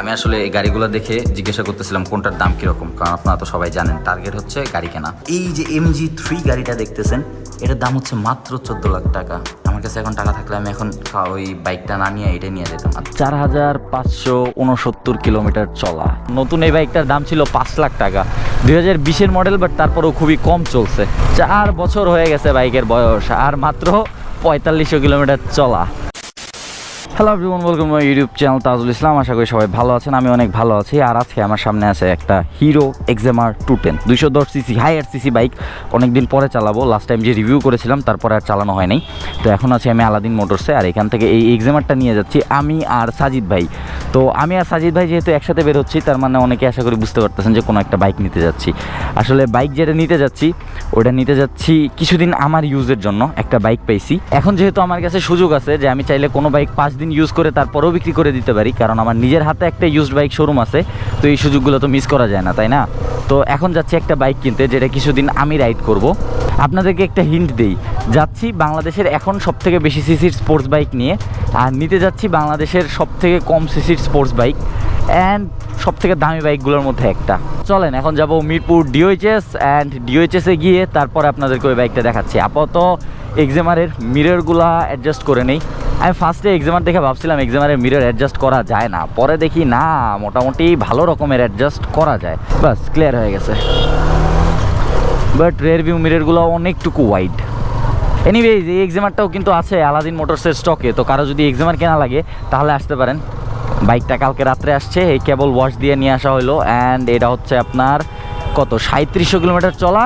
আমি আসলে এই গাড়িগুলো দেখে জিজ্ঞাসা করতেছিলাম, কোনটার দাম কীরকম? কারণ আপনারা তো সবাই জানেন টার্গেট হচ্ছে গাড়ি কেনা। এই যে এমজি থ্রি গাড়িটা দেখতেছেন, এটার দাম হচ্ছে মাত্র চোদ্দ লাখ টাকা। আমার কাছে এখন টাকা থাকলে আমি এখন ওই বাইকটা না নিয়ে এটা নিয়ে যেতাম। চার হাজার পাঁচশো উনসত্তর কিলোমিটার চলা। নতুন এই বাইকটার দাম ছিল পাঁচ লাখ টাকা। দুই হাজার বিশের মডেল বাট তারপরেও খুবই কম চলছে। চার বছর হয়ে গেছে বাইকের বয়স, আর মাত্র পঁয়তাল্লিশশো কিলোমিটার চলা। Hello everyone welcome my YouTube channel Tajul Islam আশা করি সবাই ভালো আছেন, আমি অনেক ভালো আছি। আর আজকে আমার সামনে আছে একটা হিরো এক্সামার টু টেন দুইশো দশ সিসি হাইয়ার সিসি বাইক অনেক দিন পরে চালাবো লাস্ট টাইম যে রিভিউ করেছিলাম, তারপরে আর চালানো হয় নাই। তো এখন আছি আমি আলাদিন মোটরসে আর এখান থেকে এই এক্সামারটা নিয়ে যাচ্ছি আমি আর সাজিদ ভাই। তো আমি আর সাজিদ ভাই যেহেতু একসাথে বেরোচ্ছি তার মানে অনেকে আশা করি বুঝতে পারতেছেন যে কোনো একটা বাইক নিতে যাচ্ছি। আসলে বাইক যেটা নিতে যাচ্ছি, ওটা নিতে যাচ্ছি কিছুদিন আমার ইউজের জন্য একটা বাইক পেয়েছি এখন যেহেতু আমার কাছে সুযোগ আছে যে আমি চাইলে কোনো বাইক পাঁচ দিন ইউজ করে তারপরেও বিক্রি করে দিতে পারি, কারণ আমার নিজের হাতে একটা ইউজড বাইক শোরুম আছে, তো এই সুযোগগুলো তো মিস করা যায় না, তাই না? তো এখন যাচ্ছি একটা বাইক কিনতে, যেটা কিছুদিন আমি রাইড করব। আপনাদেরকে একটা হিন্ট দেই, যাচ্ছি বাংলাদেশের এখন সবথেকে বেশি সিসির স্পোর্টস বাইক নিয়ে, আর নিতে যাচ্ছি বাংলাদেশের সবথেকে কম সিসির স্পোর্টস বাইক অ্যান্ড সব থেকে দামি বাইকগুলোর মধ্যে একটা। চলেন, এখন যাব মিরপুর ডিওএইচএস অ্যান্ড ডিওএইচএসে গিয়ে তারপরে আপনাদেরকে ওই বাইকটা দেখাচ্ছি। আপাতত এক্সামারের মিররগুলা অ্যাডজাস্ট করে নেই। আমি ফার্স্টে এক্সামার দেখে ভাবছিলাম এক্সামারের মিরর অ্যাডজাস্ট করা যায় না। পরে দেখি না, মোটামুটি ভালো রকমের অ্যাডজাস্ট করা যায়। বাস ক্লিয়ার হয়ে গেছে। বাট রেয়ার ভিউ মিররগুলো অনেকটুকু ওয়াইড এনিওয়েজ এই এক্সামারটাও কিন্তু আছে আলাদিন মোটরসের স্টকে তো কারও যদি এক্সামার কেনা লাগে, তাহলে আসতে পারেন। বাইকটা কালকে রাত্রে আসছে, এই কেবল ওয়াশ দিয়ে নিয়ে আসা হলো অ্যান্ড এটা হচ্ছে আপনার কত? সাঁত্রিশশো কিলোমিটার চলা।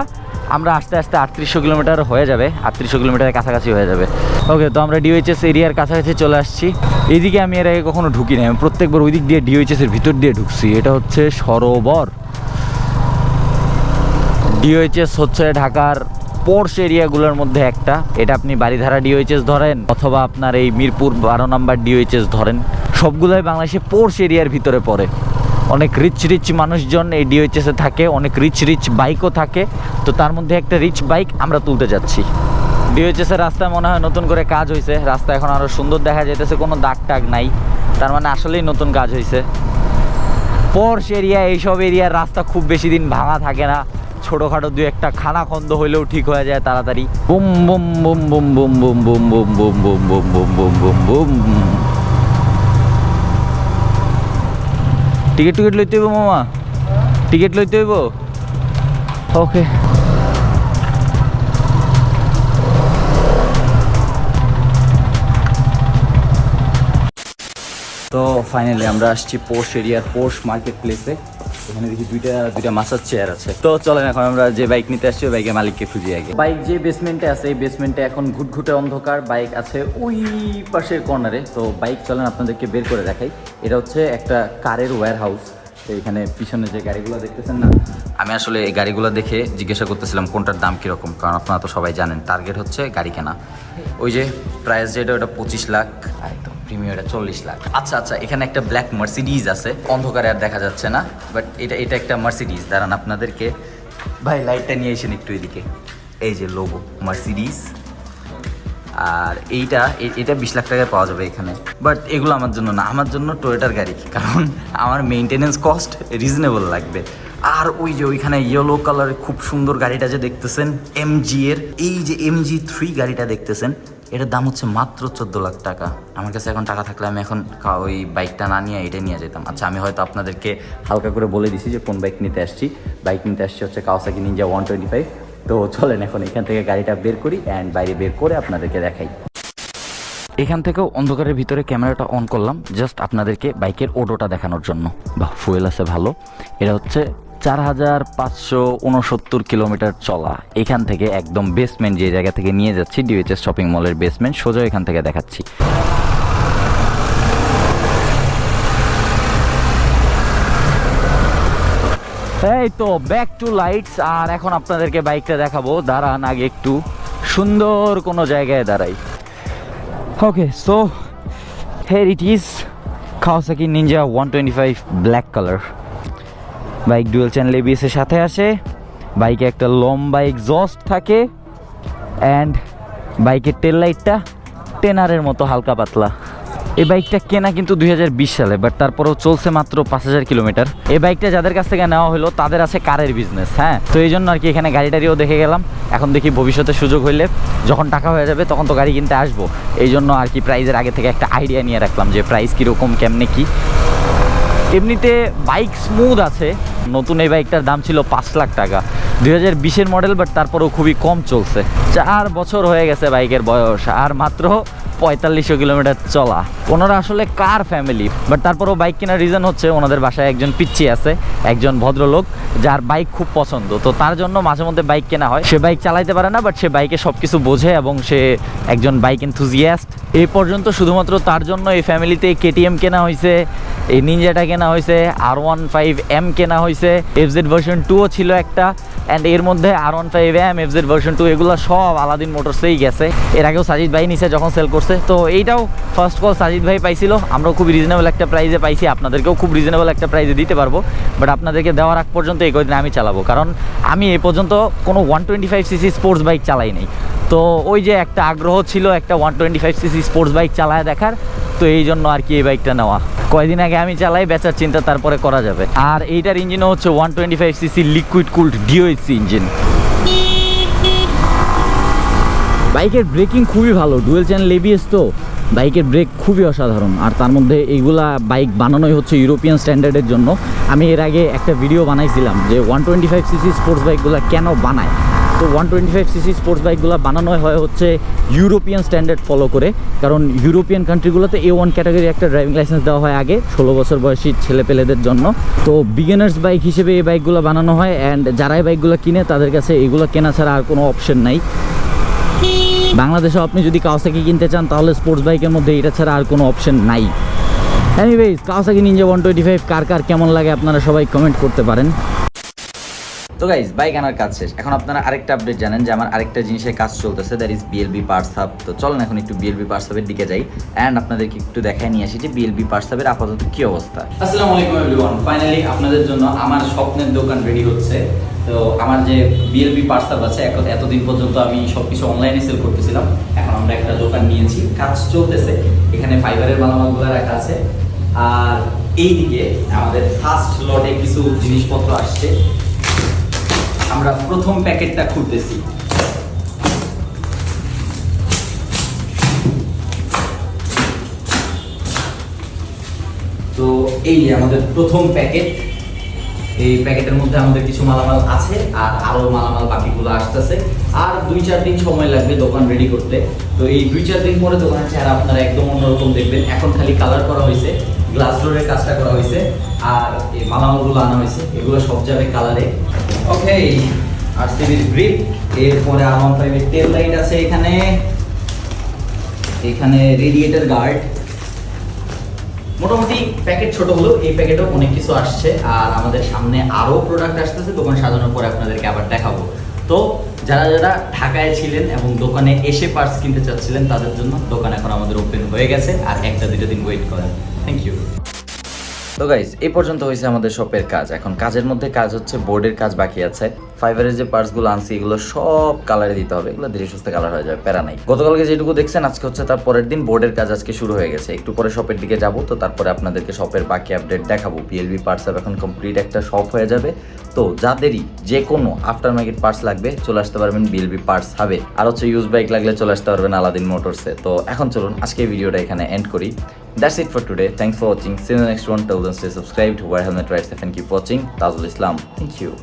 আমরা আস্তে আস্তে আটত্রিশশো কিলোমিটার হয়ে যাবে, আটত্রিশশো কিলোমিটারের কাছাকাছি হয়ে যাবে। ওকে তো আমরা ডিওএইচএস এরিয়ার কাছাকাছি চলে আসছি। এইদিকে আমি এর আগে কখনো ঢুকি নাই, আমি প্রত্যেকবার ওই দিক দিয়ে ডিওএইচএসের ভিতর দিয়ে ঢুকছি। এটা হচ্ছে সরোবর। ডিওএইচএস হচ্ছে ঢাকার পোর্শ এরিয়াগুলোর মধ্যে একটা। এটা আপনি বাড়িধারা ডিওএইচএস ধরেন, অথবা আপনার এই মিরপুর বারো নাম্বার ডিওএইচএস ধরেন। সবগুলোই বাংলাদেশে পোর্শ এরিয়ার ভিতরে পড়ে। অনেক রিচ রিচ মানুষজন এই ডিওএইচএসে থাকে অনেক রিচ রিচ বাইকও থাকে তো তার মধ্যে একটা রিচ বাইক আমরা তুলতে যাচ্ছি ডিওএইচএসের রাস্তায় মনে হয় নতুন করে কাজ হয়েছে রাস্তা এখন আরও সুন্দর দেখা যেতেছে কোনো দাগ টাগ নাই তার মানে আসলেই নতুন কাজ হয়েছে পর্শ এরিয়া এইসব এরিয়ার রাস্তা খুব বেশি দিন ভাঙা থাকে না ছোটোখাটো দু একটা খানা খন্দ হইলেও ঠিক হয়ে যায় তাড়াতাড়ি boom boom boom boom boom boom boom boom boom boom boom boom boom boom ticket ticket লইতে হইব মামা টিকিট লইতে হইব ওকে তো ফাইনালি আমরা আসছি পোর্শ এরিয়ার পোর্শ মার্কেট প্লেসে এখানে দেখি দুইটা দুইটা মাসার চেয়ার আছে। তো চলেন এখন আমরা যে বাইক নিতে আসছি, ওই বাইকের মালিককে খুঁজি আগে। বাইক যে বেসমেন্টে আছে, এই বেসমেন্টে এখন ঘুটঘুটে অন্ধকার। বাইক আছে ওই পাশের কর্নারে তো বাইক চলেন আপনাদেরকে বের করে দেখাই। এটা হচ্ছে একটা কারের ওয়্যার হাউস তো এখানে পিছনে যে গাড়িগুলো দেখতেছেন না, আমি আসলে এই গাড়িগুলো দেখে জিজ্ঞাসা করতেছিলাম, কোনটার দাম কীরকম? কারণ আপনারা তো সবাই জানেন টার্গেট হচ্ছে গাড়ি কেনা। ওই যে প্রাইস যেটা, ওটা পঁচিশ লাখ। প্রিমিয়াম চল্লিশ লাখ। আচ্ছা আচ্ছা এখানে একটা ব্ল্যাক মার্সিডিজ আছে। অন্ধকারে আর দেখা যাচ্ছে না বাট এটা এটা একটা মার্সিডিজ দাঁড়ান, আপনাদেরকে ভাই লাইটটা নিয়ে এসেন একটু এদিকে। এই যে লোগো মার্সিডিজ আর এইটা এটা বিশ লাখ টাকায় পাওয়া যাবে এখানে। বাট এগুলো আমার জন্য না, আমার জন্য টয়োটার গাড়ি, কারণ আমার মেনটেনেন্স কস্ট রিজনেবল লাগবে। আর ওই যে ওইখানে ইয়েলো কালারের খুব সুন্দর গাড়িটা যে দেখতেছেন এমজি এর, এই যে এমজি থ্রি গাড়িটা দেখতেছেন এটার দাম হচ্ছে মাত্র চোদ্দ লাখ টাকা। আমার কাছে এখন টাকা থাকলে আমি এখন ওই বাইকটা না নিয়ে এটা নিয়ে যেতাম। আচ্ছা আমি হয়তো আপনাদেরকে হালকা করে বলে দিছি যে কোন বাইক নিতে আসছি। বাইক নিতে আসছি হচ্ছে Kawasaki ninja one twenty five তো চলেন এখন এখান থেকে গাড়িটা বের করি অ্যান্ড বাইরে বের করে আপনাদেরকে দেখাই। এখান থেকেও অন্ধকারের ভিতরে ক্যামেরাটা অন করলাম জাস্ট আপনাদেরকে বাইকের ওডোটা দেখানোর জন্য। বা ফুয়েল আছে ভালো। এটা হচ্ছে চার হাজার পাঁচশো উনসত্তর কিলোমিটার চলা। এখান থেকে একদম বেসমেন্ট যে জায়গা থেকে নিয়ে যাচ্ছি ডিএইচএস শপিং মলের বেসমেন্ট সোজা এখান থেকে দেখাচ্ছি। এই তো ব্যাক টু লাইটস আর এখন আপনাদেরকে বাইকটা দেখাবো। দাঁড়ান আগে একটু, সুন্দর কোনো জায়গায় দাঁড়াই। Okay so here it is Kawasaki ninja one twenty five black colour bike dual channel এবিএসের সাথে আসে। বাইকে একটা লম্বা এক্সস্ট থাকে। অ্যান্ড বাইকের টেল লাইটটা টেনারের মতো হালকা পাতলা। এই বাইকটা কেনা কিন্তু দুই হাজার বিশ সালে বাট তারপরেও চলছে মাত্র পাঁচ হাজার কিলোমিটার। এই বাইকটা যাদের কাছ থেকে নেওয়া হলো, তাদের আছে কারের বিজনেস হ্যাঁ? তো এই জন্য আর কি এখানে গাড়ি টাড়িও দেখে গেলাম। এখন দেখি ভবিষ্যতে সুযোগ হইলে যখন টাকা হয়ে যাবে, তখন তো গাড়ি কিনতে আসব। এই জন্য আর কি প্রাইজের আগে থেকে একটা আইডিয়া নিয়ে রাখলাম যে প্রাইস কীরকম, কেমনে কি। এমনিতে বাইক স্মুথ আছে নতুন এই বাইকটার দাম ছিল পাঁচ লাখ টাকা। দুই হাজার বিশের মডেল বাট তারপরেও খুবই কম চলছে। চার বছর হয়ে গেছে বাইকের বয়স, আর মাত্র পঁয়তাল্লিশশো কিলোমিটার চলা। ওনারা আসলে কার ফ্যামিলি বাট তারপরেও বাইক কেনার রিজন হচ্ছে ওনাদের বাসায় একজন পিচ্ছি আছে, একজন ভদ্রলোক, যার বাইক খুব পছন্দ। তো তার জন্য মাঝে মধ্যে বাইক কেনা হয়। সে বাইক চালাইতে পারে না বাট সে বাইকে সব কিছু বোঝে এবং সে একজন বাইক এনথুজিয়াস্ট এই পর্যন্ত শুধুমাত্র তার জন্য এই ফ্যামিলিতে কেটিএম কেনা হয়েছে এই নিনজাটা কেনা হয়েছে আর ওয়ান ফাইভ এম কেনা হয়েছে এফজেড ভার্সন টুও ছিল একটা। অ্যান্ড এর মধ্যে R one five M F Z version two এগুলো সব আলাদিন মোটরসেই গেছে। এর আগেও সাজিদ ভাই নিছে যখন সেল করছে। তো এইটাও ফার্স্ট কল সাজিদ ভাই পাইছিল। আমরাও খুব রিজনেবল একটা প্রাইজে পাইছি। আপনাদেরকেও খুব রিজনেবল একটা প্রাইজে দিতে পারব। বাট আপনাদেরকে দেওয়ার আগ পর্যন্ত এই কদিন আমি চালাবো। কারণ আমি এ পর্যন্ত কোনো one twenty five CC sports bike চালাই নাই। তো ওই যে একটা আগ্রহ ছিল একটা one twenty five CC sports bike চালায় দেখার। তো এই জন্য আর কি এই বাইকটা নেওয়া। কয়দিন আগে আমি চালাই, বেচার চিন্তা তারপরে করা যাবে। আর এইটার ইঞ্জিনও হচ্ছে one twenty five CC liquid cooled DOHC engine বাইকের ব্রেকিং খুবই ভালো ডুয়েল চ্যানেল এবিএস তো। বাইকের ব্রেক খুবই অসাধারণ। আর তার মধ্যে এইগুলা বাইক বানানোই হচ্ছে ইউরোপিয়ান স্ট্যান্ডার্ডের জন্য। আমি এর আগে একটা ভিডিও বানাইছিলাম যে one twenty five CC sports বাইকগুলো কেন বানায়। তো one twenty five CC sports বাইকগুলো বানানো হয় হচ্ছে ইউরোপিয়ান স্ট্যান্ডার্ড ফলো করে। কারণ ইউরোপিয়ান কান্ট্রিগুলোতে এ ওয়ান ক্যাটাগরি একটা ড্রাইভিং লাইসেন্স দেওয়া হয় আগে, ষোলো বছর বয়সী ছেলেপেলেদের জন্য। তো বিগিনার্স বাইক হিসেবে এই বাইকগুলো বানানো হয় অ্যান্ড যারা এই বাইকগুলো কিনে, তাদের কাছে এগুলো কেনা ছাড়া আর কোনো অপশন নাই। বাংলাদেশে আপনি যদি কাওসাকি কিনতে চান, তাহলে স্পোর্টস বাইকের মধ্যে এটা ছাড়া আর কোনো অপশন নাই। Anyways Kawasaki ninja one twenty five কার কার কেমন লাগে আপনারা সবাই কমেন্ট করতে পারেন। তো গাইজ বাইক আনার কাজ শেষ? এখন আপনারা আরেকটা আপডেট জানেন যে আমার আরেকটা জিনিসের কাজ চলতেছে that is BLB parts hub তো চলেন এখন একটু বিএলবি পার্টস হাবের দিকে যাই। অ্যান্ড আপনাদেরকে একটু দেখায় নিয়ে আসি যে বিএলবি পার্টস হাবের আপাতত কি অবস্থা। আসসালামু আলাইকুম এভরিওয়ান ফাইনালি আপনাদের জন্য আমার স্বপ্নের দোকান রেডি হচ্ছে। তো আমার যে বিএলবি পার্টস হাব আছে এতদিন পর্যন্ত আমি সব কিছু অনলাইনে সেল করতেছিলাম। এখন আমরা একটা দোকান নিয়েছি। কাজ চলতেছে। এখানে ফাইবারের মালামালগুলো রাখা আছে। আর এইদিকে আমাদের ফার্স্ট লটে কিছু জিনিসপত্র আসছে। আমরা প্রথম প্যাকেটটা খুলতেছি। তো এই যে আমাদের প্রথম প্যাকেট, এই প্যাকেটের মধ্যে আমাদের কিছু মালামাল আছে আর আরও মালামাল বাকিগুলো আসতেছে। আর দুই চার দিন সময় লাগবে দোকান রেডি করতে। তো এই দুই চার দিন পরে দোকানের চেহারা আপনারা একদম অন্যরকম দেখবেন। এখন খালি কালার করা হয়েছে। গ্লাস ডোরের কাজটা করা হয়েছে আর এই মালামালগুলো আনা হয়েছে। এগুলো সব যাবে কালারে ওকে আর সিবির গ্রিপ এরপরে আর ওয়ান ফাইভের টেল লাইট আছে এখানে। এখানে রেডিয়েটর গার্ড মোটামুটি প্যাকেট ছোট হলো এই প্যাকেটেও অনেক কিছু আসছে আর আমাদের সামনে আরও প্রোডাক্ট আসতেছে দোকান সাজানোর পরে আপনাদেরকে আবার দেখাবো। তো যারা যারা ঢাকায় ছিলেন এবং দোকানে এসে পার্টস কিনতে চাচ্ছিলেন তাদের জন্য দোকান এখন আমাদের ওপেন হয়ে গেছে আর একটা দুটো দিন ওয়েট করেন। থ্যাংক ইউ তো গাইজ এই পর্যন্ত হয়েছে আমাদের শপের কাজ। এখন কাজের মধ্যে কাজ হচ্ছে বোর্ডের কাজ বাকি আছে। ফাইবারের যে পার্টসগুলো আনছি, এগুলো সব কালারে দিতে হবে। এগুলো ধীরে সুস্থে কালার হয়ে যাবে, প্যারা নাই। গতকালকে যেটুকু দেখছেন, আজকে হচ্ছে তার পরের দিন বোর্ডের কাজ আজকে শুরু হয়ে গেছে। একটু পরে শপের দিকে যাব, তো তারপরে আপনাদেরকে শপের বাকি আপডেট দেখাবো। পিএলবি পার্টস এখন কমপ্লিট একটা শপ হয়ে যাবে। তো যাদেরই যে কোনো আফটার মার্কেট পার্টস লাগবে, চলে আসতে পারবেন বিএলবি পার্টস হবে আর হচ্ছে ইউজ বাইক লাগলে চলে আসতে পারবেন আলাদিন মোটরসে তো এখন চলুন আজকে ভিডিওটা এখানে এন্ড করি। That's it for today. Thanks for watching. See you in the next one. Till then, stay subscribed. Wear helmet rides and keep watching. Tazul Islam. Thank you.